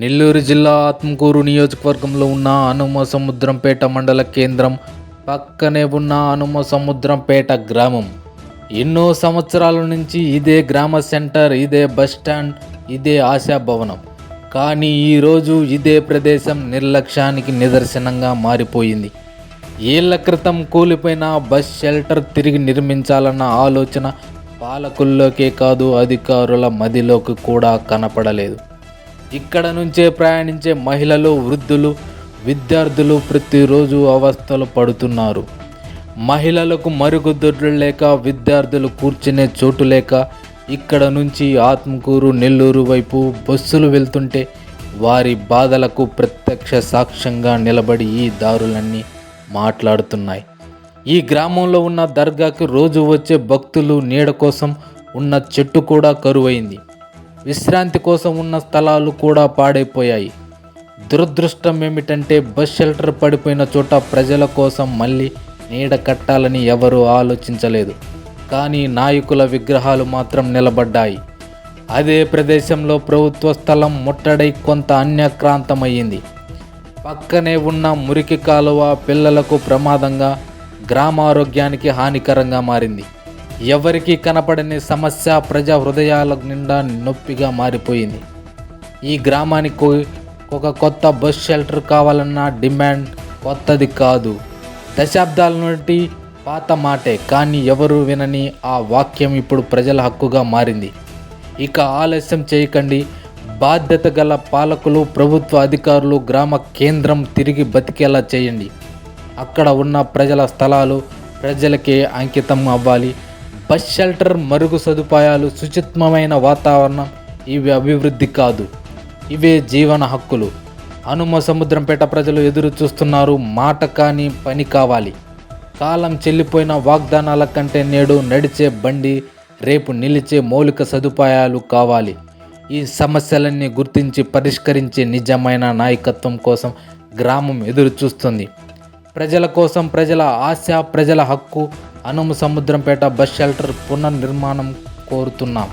నెల్లూరు జిల్లా ఆత్మకూరు నియోజకవర్గంలో ఉన్న హనుమ సముద్రంపేట మండల కేంద్రం పక్కనే ఉన్న హనుమ సముద్రంపేట గ్రామం. ఎన్నో సంవత్సరాల నుంచి ఇదే గ్రామ సెంటర్ ఇదే బస్ స్టాండ్ ఇదే ఆశాభవనం కానీ ఈరోజు ఇదే ప్రదేశం నిర్లక్ష్యానికి నిదర్శనంగా మారిపోయింది. ఏళ్ళ క్రితం కూలిపోయిన బస్ షెల్టర్ తిరిగి నిర్మించాలన్న ఆలోచన పాలకుల్లోకే కాదు అధికారుల మదిలోకి కూడా కనపడలేదు. ఇక్కడ నుంచే ప్రయాణించే మహిళలు వృద్ధులు విద్యార్థులు ప్రతిరోజు అవస్థలు పడుతున్నారు. మహిళలకు మరుగుదొడ్లు లేక విద్యార్థులు కూర్చునే చోటు లేక ఇక్కడ నుంచి ఆత్మకూరు నెల్లూరు వైపు బస్సులు వెళ్తుంటే వారి బాధలకు ప్రత్యక్ష సాక్ష్యంగా నిలబడి ఈ దారులన్నీ మాట్లాడుతున్నాయి. ఈ గ్రామంలో ఉన్న దర్గాకి రోజు వచ్చే భక్తులు నీడ కోసం ఉన్న చెట్టు కూడా కరువైంది. విశ్రాంతి కోసం ఉన్న స్థలాలు కూడా పాడైపోయాయి. దురదృష్టం ఏమిటంటే బస్ షెల్టర్ పడిపోయిన చోట ప్రజల కోసం మళ్ళీ నీడ కట్టాలని ఎవరూ ఆలోచించలేదు. కానీ నాయకుల విగ్రహాలు మాత్రం నిలబడ్డాయి. అదే ప్రదేశంలో ప్రభుత్వ స్థలం ముట్టడై కొంత అన్యక్రాంతమయ్యింది. పక్కనే ఉన్న మురికి కాలువ పిల్లలకు ప్రమాదంగా గ్రామారోగ్యానికి హానికరంగా మారింది. ఎవరికీ కనపడని సమస్య ప్రజా హృదయాల నిండా నొప్పిగా మారిపోయింది. ఈ గ్రామానికి ఒక కొత్త బస్ షెల్టర్ కావాలన్న డిమాండ్ కొత్తది కాదు. దశాబ్దాల నుండి పాత మాటే కానీ ఎవరు వినని ఆ వాక్యం ఇప్పుడు ప్రజల హక్కుగా మారింది. ఇక ఆలస్యం చేయకండి. బాధ్యత గల పాలకులు ప్రభుత్వ అధికారులు గ్రామ కేంద్రం తిరిగి బతికేలా చేయండి. అక్కడ ఉన్న ప్రజల స్థలాలు ప్రజలకే అంకితం అవ్వాలి. బస్ షెల్టర్ మరుగు సదుపాయాలు శుచిత్వమైన వాతావరణం ఇవి అభివృద్ధి కాదు. ఇవే జీవన హక్కులు. హనుమ సముద్రంపేట ప్రజలు ఎదురు చూస్తున్నారు మాట కానీ పని కావాలి. కాలం చెల్లిపోయిన వాగ్దానాల కంటే నేడు నడిచే బండి రేపు నిలిచే మౌలిక సదుపాయాలు కావాలి. ఈ సమస్యలన్నీ గుర్తించి పరిష్కరించే నిజమైన నాయకత్వం కోసం గ్రామం ఎదురు చూస్తుంది. ప్రజల కోసం ప్రజల ఆశ ప్రజల హక్కు అనుము సముద్రంపేట బస్ షెల్టర్ పునర్నిర్మాణం కోరుతున్నాం.